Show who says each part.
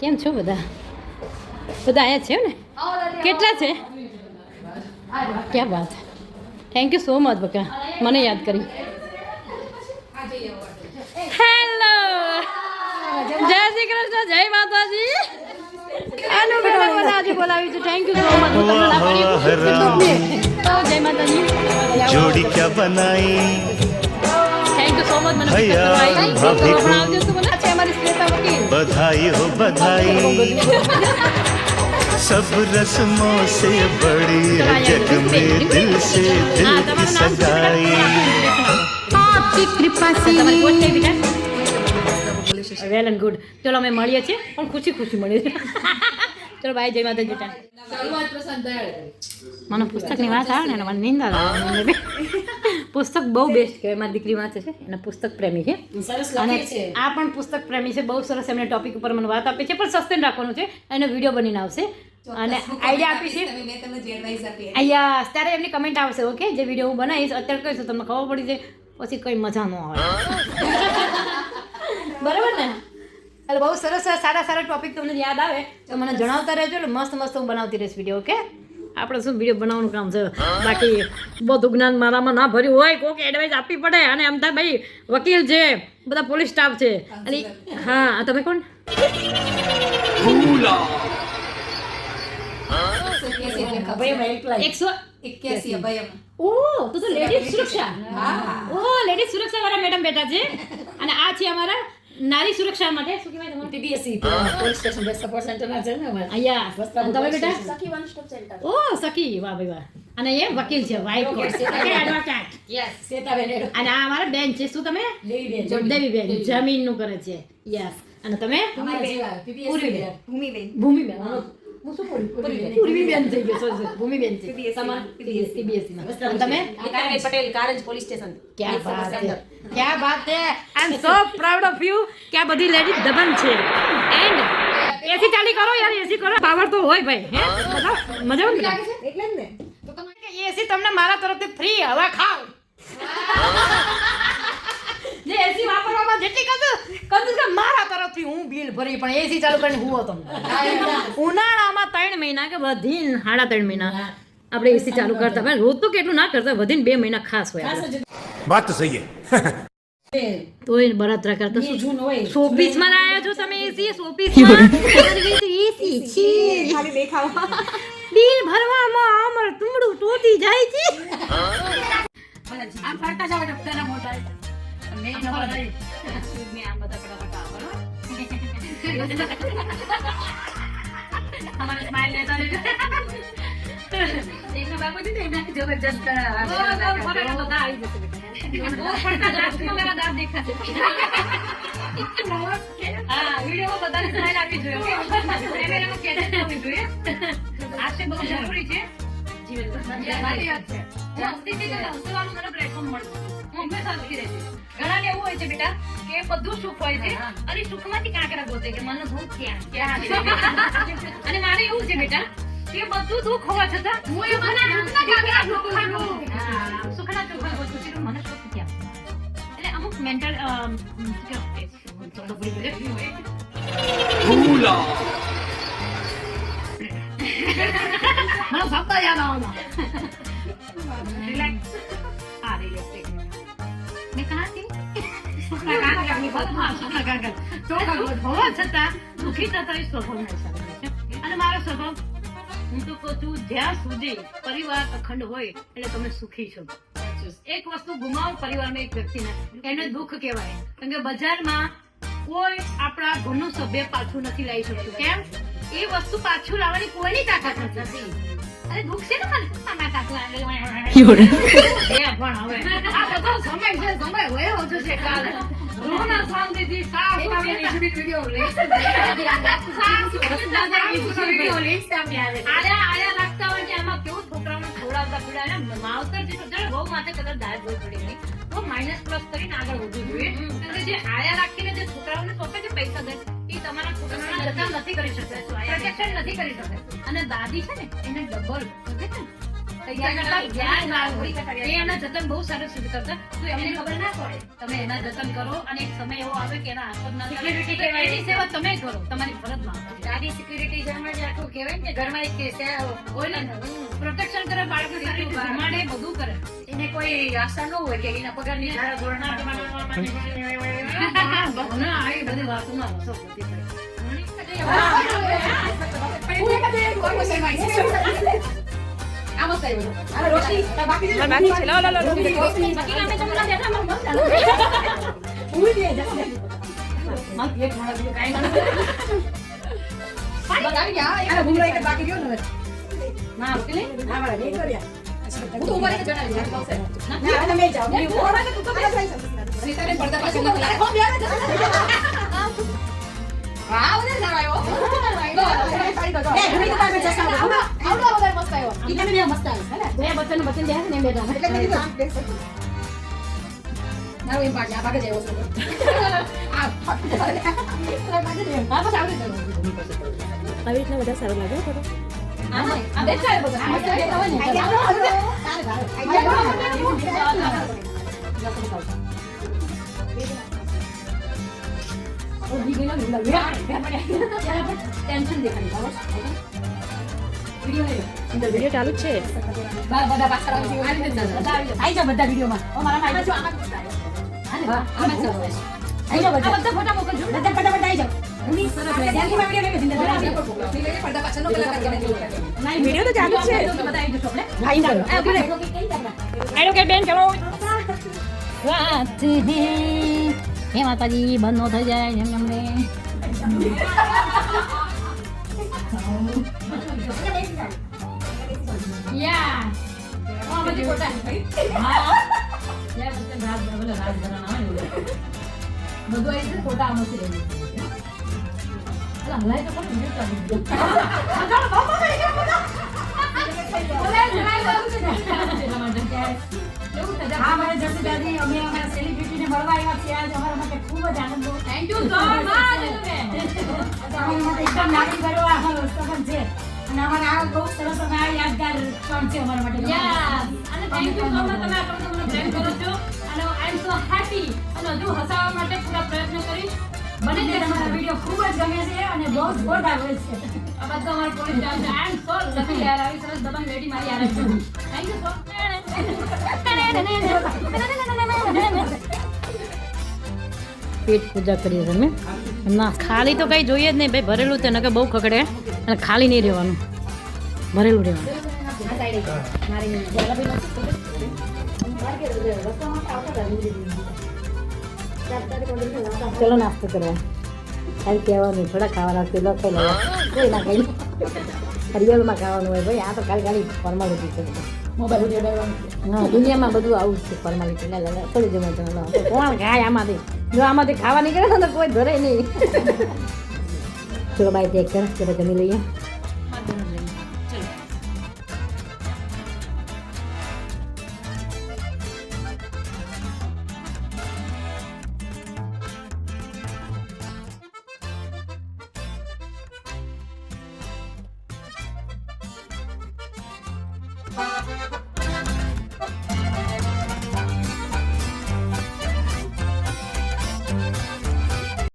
Speaker 1: કેમ છો બધા? બધા આયા છે ને? કેટલા છે? ક્યાં વાત? થેન્ક યુ સો મચ બકા. મને યાદ કરી. હેલો જય શ્રી કૃષ્ણ જય માતાજી. આનું બેટા મને બોલાવી છે. થેન્ક યુ સો મચ
Speaker 2: જોડી
Speaker 1: ક્યાં બનાઈ? સો મચ મને
Speaker 2: ભૈયા,
Speaker 1: પિકઅપ
Speaker 2: ભાભી
Speaker 1: પણ આવજો તો મને છે અમારી શ્વેતા વકીલ
Speaker 2: बधाई हो बधाई सब रस्मों से बड़ी है जग में दिल से दिल की सगाई
Speaker 1: તમારી કોટ થઈ બેટા વેલ એન્ડ ગુડ ચલો અમે મળીએ છીએ પણ ખુશી ખુશી મળીએ છીએ ચલો બાય જય માતાજી બેટા મને પુસ્તકની વાત આવે ને મને નિંદા આવે મને પુસ્તક બહુ બેસ્ટ કહેવાય મારી દીકરી વાંચે છે. અને પુસ્તક પ્રેમી છે. અને આ પણ પુસ્તક પ્રેમી છે. બહુ સરસ એમને ટોપિક ઉપર મને વાત આપી છે. પણ સસ્પેન્ડ રાખવાનું છે. એનો વીડિયો બનીને આવશે. અને આઈડિયા આપી છે. અહીંયા ત્યારે એમની કમેન્ટ આવશે ઓકે જે વીડિયો હું બનાવીશ અત્યારે કહીશ તમને ખબર પડી જાય. પછી કંઈ મજા ન આવે. બરાબર ને? એટલે બહુ સરસ સરસ સારા સારા ટોપિક તમને યાદ આવે તો મને જણાવતા રહેજો. એટલે મસ્ત મસ્ત હું બનાવતી રહીશ વીડિયો ઓકે આપણે શું વીડિયો બનાવવાનું કામ છે? બાકી બધું જ્ઞાન મારામાં ના ભર્યું હોય કોઈક એડવાઇસ આપવી પડે. અને એમ થાય ભાઈ વકીલ છે બધા પોલીસ સ્ટાફ છે. અને હા આ તમે કોણ? એકસો
Speaker 3: એક્યાસી અભયમ.
Speaker 1: ઓ તો તો લેડીઝ સુરક્ષા. ઓ લેડીઝ સુરક્ષા વાળા મેડમ બેઠા છે. અને આ છે અમારા નારી સુરક્ષા માટે શું કહેવાય તમારું?
Speaker 4: ટીબીએસસી પોલીસ સ્ટેશન પર સપોર્ટ સેન્ટર ના છે ને અમારે.
Speaker 1: અહીંયા તમે બેટા? ઓ સખી. વાહ ભાઈ વાહ. અને એ વકીલ છે વ્હાઈટ કોટ એડવોકેટ
Speaker 4: યસ એડો
Speaker 1: અને આ અમારા બેન છે શું તમે? દેવી બેન જમીન. નું કરે છે. યસ અને તમે?
Speaker 4: અમારા જેવા પીપીએસસી બેન.
Speaker 3: ભૂમિબેન.
Speaker 1: ભૂમિબેન.
Speaker 4: સ્ટેશન
Speaker 1: ક્યાં સો પ્રાઉડ ઓફ યુ કે બધી લેડી દબંગ છે એસી ચાલી કરો યાર એસી કરો પાવર તો હોય ભાઈ હે એસી તમને મારા તરફથી ફ્રી હવા ખાવ હું બિલ ભરી પણ એસી ચાલુ કરીને હુવો તમને ઉનાળામાં ત્રણ મહિના કે બધી સાડા ત્રણ મહિના આપણે એસી ચાલુ કરતા. પણ રોજ તો કેટલું ના કરતા વધીને બે મહિના ખાસ હોય
Speaker 5: વાત તો સહી
Speaker 1: તો એ બરાતરા કરતા શું શોપીસમાં આવ્યા છો તમે એસી શોપીસમાં એસી છે.
Speaker 3: ખાલી દેખાવા.
Speaker 1: બિલ ભરવામાં આમર તુમડું તોતી જાય છે.
Speaker 4: આમ ફરતા જાવ ડફતરા મોટા મેં નંબર મેં આમ બધા કડા કડા અમારે સ્માઈલ લેતા રહેજો એમનો બાપુ છે ને એમને જબરજસ્ત બધા આવી જશે ફરતા દાંતમાં મારા દાંત દેખાશે હા વિડીયોમાં બધાને સ્માઈલ આપવી જોઈએ કેમેરામાં કેચઅપ થવી જોઈએ હાસ્ય બહુ જરૂરી છે સાચી વાત છે. જ્યાં સુધી છે ત્યાં હસવાનું મને platform મળતું. હું હંમેશા સુખી રહેશે ઘણાને એવું હોય છે બેટા કે બધું સુખ હોય છે અને સુખમાંથી કાંકરા ગોતે કે મને દુઃખ ક્યાં અને મારે એવું છે બેટા કે બધું દુઃખ હોવા છતાં હું એ મને સુખના ચોખા ગોતું છું. મને સુખ ક્યાં એટલે અમુક મેન્ટલ મને શબ્દ યાદ આવવાના રિલેક્સ આ રિલેક્સ સુખના કાંકરા ની વાત કાંકરા ચોખા હોવા છતાં દુઃખી થતા એ સ્વભાવ હિસાબે છે અને મારો સ્વભાવ હું તો કહું છું જ્યાં સુધી પરિવાર અખંડ હોય એટલે તમે સુખી છો એક વસ્તુ ગુમાવો પરિવારમાં એક વ્યક્તિને એને દુઃખ કહેવાય કેમ કે બજારમાં કોઈ આપણા ઘરનું સભ્ય પાછું નથી લાવી શકતું કેમ એ વસ્તુ પાછું લાવવાની કોઈની તાકાત નથી અરે દુઃખ છે ને પણ હવે. આ બધો સમય છે સમય વયો જશે કાલે. રોના શાંતિથી સાફ કરીને વિડિયો લઈશ સાફ વિડિયો લઈશ આયા આયા રાખતા હોય કે આમાં કેવું છોકરાઓને ખવડાવતા માવતર જે જરા બહુ માથે કદાચ દાળ બહુ પડી નહીં તો માઇનસ પ્લસ કરીને આગળ વધવું જોઈએ. જે આયા રાખીને જે છોકરાઓને સોંપે છે પૈસા દે એ તમારા છોકરાઓના નથી. કરી શકતા પ્રોટેક્શન નથી કરી શકતા અને દાદી છે ને એને ડબલ જ્ઞાન ના એમને પ્રોટેક્શન કરે બાળકો બધું કરે
Speaker 6: એને કોઈ આશા ન હોય કે એના પગારની ધારા ધોરણ
Speaker 4: આવી બધી વાતોમાં હોય.
Speaker 3: બાકી છે? રોશની, બાકી અમે જમવા બેઠા, અમે મસ્ત હાલો. ઊંઘી મસ્ત આવ્યો. ઈ તમે બે મસ્ત આવ્યો, હે ને? બે બચ્ચાનું બચ્ચન બે ને એમ બેઠા. એટલે મેં કીધું આમ બેસો. મારું એમ પાડે, આ ભાગે જ આવ્યો છે. આ ભાગે જ આવ્યો. હા, બસ આવડી ગયું.
Speaker 1: આવી રીતના બધા સારું લાગે ફોટો
Speaker 3: આ નહીં, આ બેસાડે બધા. આ મસ્ત બેઠા હોય ને. તારે ભાવે. ઊભી ગઈ ને, ઊભી ગઈ. ત્યારે પણ ટેન્શન દેખાડી, બરાબર? વીડિયો
Speaker 1: ચાલુ છે
Speaker 3: બધા પાછળ આવી આવી રીતે બધા વિડીયોમાં. ઓ, મારા આવી જો હા આમાં જ ચાલો. આવી જાઓ બધા. બધા ફોટા મોકલજો. બધા ફટાફટ આવી જેવું
Speaker 1: વીડિયો તો ચાલુ છે.
Speaker 3: બધા.
Speaker 1: ભાઈ કે બેન ચલો હે હે માતાજી ન થઈ જાય એમ અમને યા
Speaker 3: આ બધી ફોટા.
Speaker 1: હા યા બચ્ચન રાત બરાબર રાત બરાબર આવે ને બધું આવી છે ફોટા આમ જ રહે અલા હલાય તો પણ વિડિયો ચાલુ
Speaker 3: હા, મારા જસી દાદી, અમે અમારા સેલિબ્રિટીને મળવા આવ્યા છીએ. આજ અમારા માટે ખૂબ જ આનંદ
Speaker 1: થેન્ક યુ સો મચ
Speaker 3: અમારા માટે એકદમ લાગણી ભર્યો આ સંબંધ છે. અને અમારા આ બહુ સરસ અને આ યાદગાર ક્ષણ છે અમારા માટે.
Speaker 1: અને થેન્ક યુ સો મચ તમે આટલો મને પ્રેમ કરો છો. અને આઈ એમ સો હેપી અને હજુ હસાવવા માટે પૂરા પ્રયત્ન કરીશ.
Speaker 3: બને તે તમારા વીડિયો ખૂબ જ ગમે છે અને બહુ જ જોરદાર છે.
Speaker 1: આ બધા અમારા police staff I am so lucky યાર આવી સરસ દબંગ લેડી મારી યાર થેન્ક યુ સો પેટ પૂજા કરીએ તમે ના ખાલી તો કંઈ જોઈએ જ નહીં ભાઈ, ભરેલું છે, નકર બહુ ખકડે અને ખાલી નહીં રહેવાનું. ભરેલું રહેવાનું. ચલો નાસ્તો કરવા. ખાલી કહેવાનું થોડા ખાવાના છે, લો લેવા કોઈ ના કઈ હરિયલમાં ખાવાનું હોય ભાઈ, આ તો ખાલી ખાલી ફોર્માલિટી છે. દુનિયામાં બધું આવું છે ફોર્માલિટી ના લે લે, થોડી જમા તો કોણ ખાય આમાંથી? જો આમાંથી ખાવા નીકળે ને તો કોઈ ધરે નહીં. ચલો ભાઈ દેખ કરે જમી લઈએ.